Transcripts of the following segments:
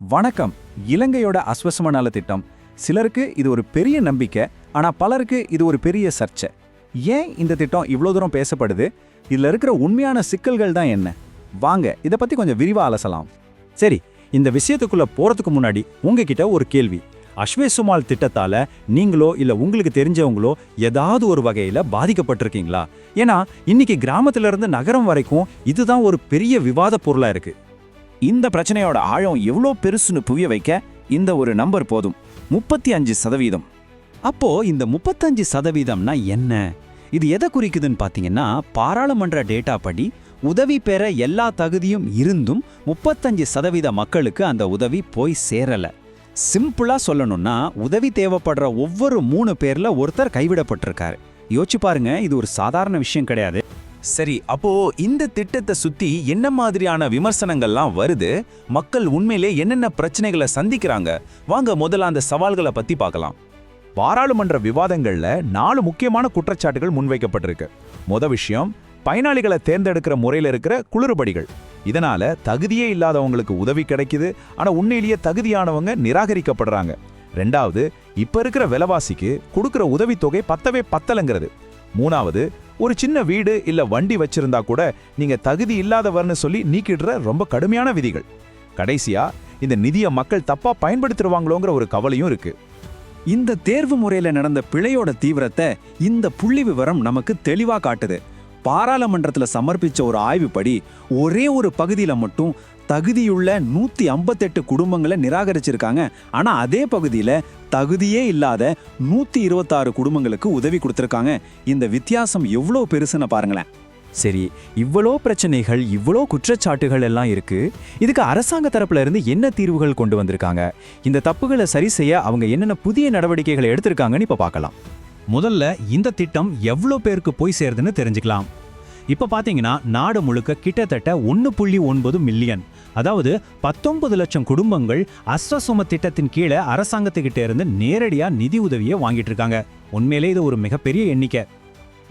வணக்கம். இலங்கையோட அஸ்வசம நல திட்டம். சிலருக்கு இது ஒரு பெரிய நம்பிக்கை ஆனா பலருக்கு இது ஒரு பெரிய சர்ச்சை. ஏன் இந்த திட்டம் இவ்வளோ தூரம் பேசப்படுது? இதுல இருக்கிற உண்மையான சிக்கல்கள் தான் என்ன? வாங்க இதை பத்தி கொஞ்சம் விரிவா அலசலாம். சரி இந்த விஷயத்துக்குள்ள போறதுக்கு முன்னாடி உங்ககிட்ட ஒரு கேள்வி. அஸ்வேசுமால் திட்டத்தால நீங்களோ இல்ல உங்களுக்கு தெரிஞ்சவங்களோ ஏதாவது ஒரு வகையில பாதிக்கப்பட்டிருக்கீங்களா? ஏன்னா இன்னைக்கு கிராமத்துல இருந்து நகரம் வரைக்கும் இதுதான் ஒரு பெரிய விவாத பொருளா இருக்கு. இந்த பிரச்சனையோட ஆழம் எவ்வளோ பெருசுன்னு புவிய வைக்க இந்த ஒரு நம்பர் போதும். முப்பத்தி அஞ்சு சதவீதம். அப்போ இந்த முப்பத்தஞ்சு சதவீதம்னா என்ன? இது எதை குறிக்குதுன்னு பார்த்தீங்கன்னா பாராளுமன்ற டேட்டா படி உதவி பெற எல்லா தகுதியும் இருந்தும் முப்பத்தஞ்சு சதவீத மக்களுக்கு அந்த உதவி போய் சேரலை. சிம்பிளாக சொல்லணும்னா உதவி தேவைப்படுற ஒவ்வொரு மூணு பேரில் ஒருத்தர் கைவிடப்பட்டிருக்காரு. யோசிச்சு பாருங்க இது ஒரு சாதாரண விஷயம் கிடையாது. சரி அப்போ இந்த திட்டத்தை சுத்தி என்ன மாதிரியான விமர்சனங்கள்லாம் வருது? மக்கள் உண்மையிலே என்னென்ன பிரச்சனைகளை சந்திக்கிறாங்க? வாங்க முதல்ல அந்த சவால்களை பத்தி பார்க்கலாம். பாராளுமன்ற விவாதங்கள்ல நாலு முக்கியமான குற்றச்சாட்டுகள் முன்வைக்கப்பட்டிருக்கு. முத விஷயம் பயனாளிகளை தேர்ந்தெடுக்கிற முறையில் இருக்கிற குளிறுபடிகள் இதனால தகுதியே இல்லாதவங்களுக்கு உதவி கிடைக்குது. ஆனா உண்மையிலேயே தகுதியானவங்க நிராகரிக்கப்படுறாங்க. ரெண்டாவது இப்ப இருக்கிற விலைவாசிக்கு கொடுக்கிற உதவித்தொகை பத்தவே பத்தலைங்கிறது. மூணாவது ஒரு சின்ன வீடு இல்ல வண்டி வச்சிருந்தா கூட நீங்க தகுதி இல்லாதவர்னு சொல்லி நீக்கிடுற ரொம்ப கடுமையான விதிகள். கடைசியா இந்த நிதியை மக்கள் தப்பா பயன்படுத்திடுவாங்களோங்கிற ஒரு கவலையும் இருக்கு. இந்த தேர்வு முறையில நடந்த பிழையோட தீவிரத்தை இந்த புள்ளி விவரம் நமக்கு தெளிவா காட்டுது. பாராளுமன்றத்தில் சமர்ப்பித்த ஒரு ஆய்வுப்படி ஒரே ஒரு பகுதியில் மட்டும் தகுதியுள்ள நூத்தி ஐம்பத்தெட்டு குடும்பங்களை நிராகரிச்சிருக்காங்க. ஆனா அதே பகுதியில தகுதியே இல்லாத நூத்தி இருபத்தாறு குடும்பங்களுக்கு உதவி கொடுத்திருக்காங்க. இந்த வித்தியாசம் எவ்வளோ பெருசுன்னு பாருங்களேன். சரி இவ்வளோ பிரச்சனைகள் இவ்வளோ குற்றச்சாட்டுகள் எல்லாம் இருக்கு. இதுக்கு அரசாங்க தரப்புல இருந்து என்ன தீர்வுகள் கொண்டு வந்திருக்காங்க? இந்த தப்புகளை சரி செய்ய அவங்க என்னென்ன புதிய நடவடிக்கைகளை எடுத்திருக்காங்கன்னு இப்போ பார்க்கலாம். முதல்ல இந்த திட்டம் எவ்வளோ பேருக்கு போய் சேருதுன்னு தெரிஞ்சுக்கலாம். இப்போ பார்த்தீங்கன்னா நாடு முழுக்க கிட்டத்தட்ட ஒன்று புள்ளி ஒன்பது மில்லியன். அதாவது பத்தொன்பது லட்சம் குடும்பங்கள் அஸ்வசும திட்டத்தின் கீழே அரசாங்கத்துக்கிட்ட இருந்து நேரடியாக நிதி உதவியை வாங்கிட்டு இருக்காங்க. உண்மையிலே இது ஒரு மிகப்பெரிய எண்ணிக்கை.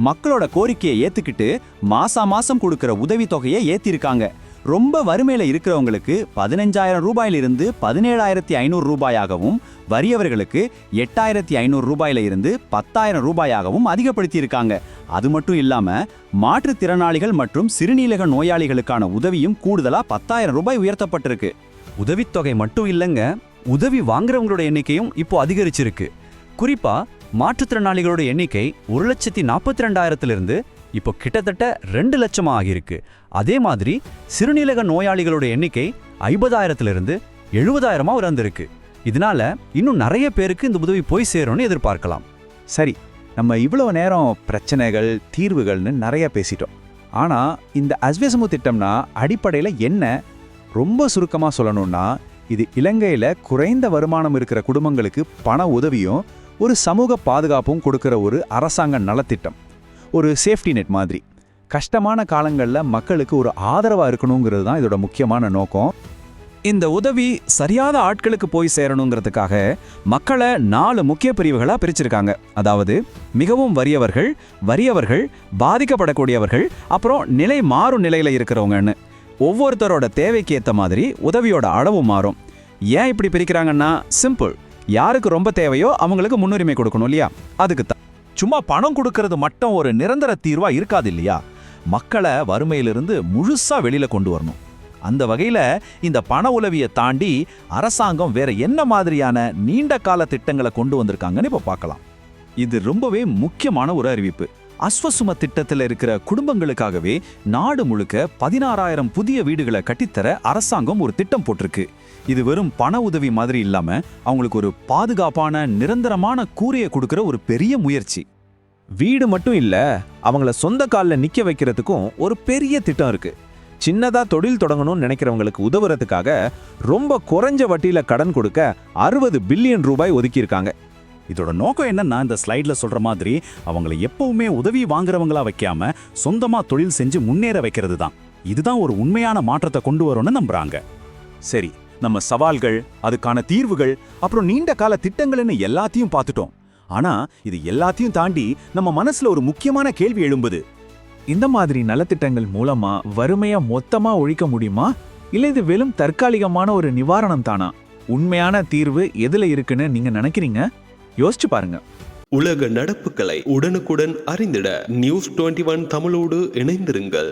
மக்களோட கோரிக்கையை ஏத்துக்கிட்டு மாசா மாசம் கொடுக்கிற உதவி தொகையை ஏத்திருக்காங்க. ரொம்ப வறுமையில் இருக்கிறவங்களுக்கு பதினஞ்சாயிரம் ரூபாயிலிருந்து பதினேழாயிரத்தி ஐநூறு ரூபாயாகவும் வறியவர்களுக்கு எட்டாயிரத்தி ஐநூறு ரூபாயில இருந்து பத்தாயிரம் ரூபாயாகவும் அதிகப்படுத்தி இருக்காங்க அது மட்டும் இல்லாம மாற்றுத்திறனாளிகள் மற்றும் சிறுநீரக நோயாளிகளுக்கான உதவியும் கூடுதலா பத்தாயிரம் ரூபாய் உயர்த்தப்பட்டிருக்கு. உதவித்தொகை மட்டும் இல்லைங்க உதவி வாங்குறவங்களோட எண்ணிக்கையும் இப்போ அதிகரிச்சிருக்கு. குறிப்பா மாற்றுத்திறனாளிகளோட எண்ணிக்கை ஒரு லட்சத்தி நாற்பத்தி ரெண்டாயிரத்திலிருந்து இப்போ கிட்டத்தட்ட ரெண்டு லட்சமாக ஆகியிருக்கு. அதே மாதிரி சிறுநீரக நோயாளிகளோட எண்ணிக்கை ஐம்பதாயிரத்திலிருந்து எழுபதாயிரமாக உறந்திருக்கு இதனால இன்னும் நிறைய பேருக்கு இந்த உதவி போய் சேரும்னு எதிர்பார்க்கலாம். சரி நம்ம இவ்வளோ நேரம் பிரச்சனைகள் தீர்வுகள்னு நிறைய பேசிட்டோம். ஆனால் இந்த அஸ்வசமு திட்டம்னா அடிப்படையில் என்ன? ரொம்ப சுருக்கமாக சொல்லணும்னா இது இலங்கையில் குறைந்த வருமானம் இருக்கிற குடும்பங்களுக்கு பண உதவியும் ஒரு சமூக பாதுகாப்பும் கொடுக்கிற ஒரு அரசாங்க நலத்திட்டம். ஒரு சேஃப்டி நெட் மாதிரி. கஷ்டமான காலங்களில் மக்களுக்கு ஒரு ஆதரவாக இருக்கணுங்கிறது தான் இதோட முக்கியமான நோக்கம். இந்த உதவி சரியாத ஆட்களுக்கு போய் சேரணுங்கிறதுக்காக மக்களை நாலு முக்கிய பிரிவுகளாக பிரிச்சிருக்காங்க. அதாவது மிகவும் வறியவர்கள் வறியவர்கள் பாதிக்கப்படக்கூடியவர்கள் அப்புறம் நிலை மாறும் நிலையில் இருக்கிறவங்கன்னு. ஒவ்வொருத்தரோட தேவைக்கு ஏற்ற மாதிரி உதவியோட அளவு மாறும். ஏன் இப்படி பிரிக்கிறாங்கன்னா சிம்பிள் யாருக்கு ரொம்ப தேவையோ அவங்களுக்கு முன்னுரிமை கொடுக்கணும் இல்லையா? அதுக்கு தான் சும்மா பணம் கொடுக்கறது மட்டும் ஒரு நிரந்தர தீர்வா இருக்காது இல்லையா மக்களை வறுமையிலிருந்து முழுசா வெளியில கொண்டு வரணும். அந்த வகையில இந்த பண உளவியை தாண்டி அரசாங்கம் வேற என்ன மாதிரியான நீண்ட கால திட்டங்களை கொண்டு வந்திருக்காங்கன்னு இப்ப பார்க்கலாம். இது ரொம்பவே முக்கியமான ஒரு அறிவிப்பு. அஸ்வசும திட்டத்தில் இருக்கிற குடும்பங்களுக்காகவே நாடு முழுக்க பதினாறாயிரம் புதிய வீடுகளை கட்டித்தர அரசாங்கம் ஒரு திட்டம் போட்டிருக்கு. இது வெறும் பண உதவி மாதிரி இல்லாம அவங்களுக்கு ஒரு பாதுகாப்பான நிரந்தரமான கூரையை கொடுக்கிற ஒரு பெரிய முயற்சி. வீடு மட்டும் இல்ல அவங்கள சொந்த காலில் நிக்க வைக்கிறதுக்கும் ஒரு பெரிய திட்டம் இருக்கு. சின்னதா தொழில் தொடங்கணும்னு நினைக்கிறவங்களுக்கு உதவுறதுக்காக ரொம்ப குறைஞ்ச வட்டியில கடன் கொடுக்க அறுபது பில்லியன் ரூபாய் ஒதுக்கியிருக்காங்க. இதோட நோக்கம் என்னன்னா இந்த ஸ்லைடில் சொல்கிற மாதிரி அவங்களை எப்பவுமே உதவி வாங்குறவங்களா வைக்காம சொந்தமாக தொழில் செஞ்சு முன்னேற வைக்கிறது தான் இதுதான் ஒரு உண்மையான மாற்றத்தை கொண்டு வரும்னு நம்புறாங்க. சரி நம்ம சவால்கள் அதுக்கான தீர்வுகள் அப்புறம் நீண்ட கால திட்டங்கள்னு எல்லாத்தையும் பார்த்துட்டோம். ஆனா இது எல்லாத்தையும் தாண்டி நம்ம மனசுல ஒரு முக்கியமான கேள்வி எழும்புது. இந்த மாதிரி நலத்திட்டங்கள் மூலமா வறுமைய மொத்தமா ஒழிக்க முடியுமா? இல்ல இது வெறும் தற்காலிகமான ஒரு நிவாரணம் தானா? உண்மையான தீர்வு எதுல இருக்குன்னு நீங்க நினைக்கிறீங்க? யோசிச்சு பாருங்க. உலக நடப்புகளை உடனுக்குடன் அறிந்திட நியூஸ் டுவெண்ட்டி ஒன் தமிழோடு இணைந்திருங்கள்.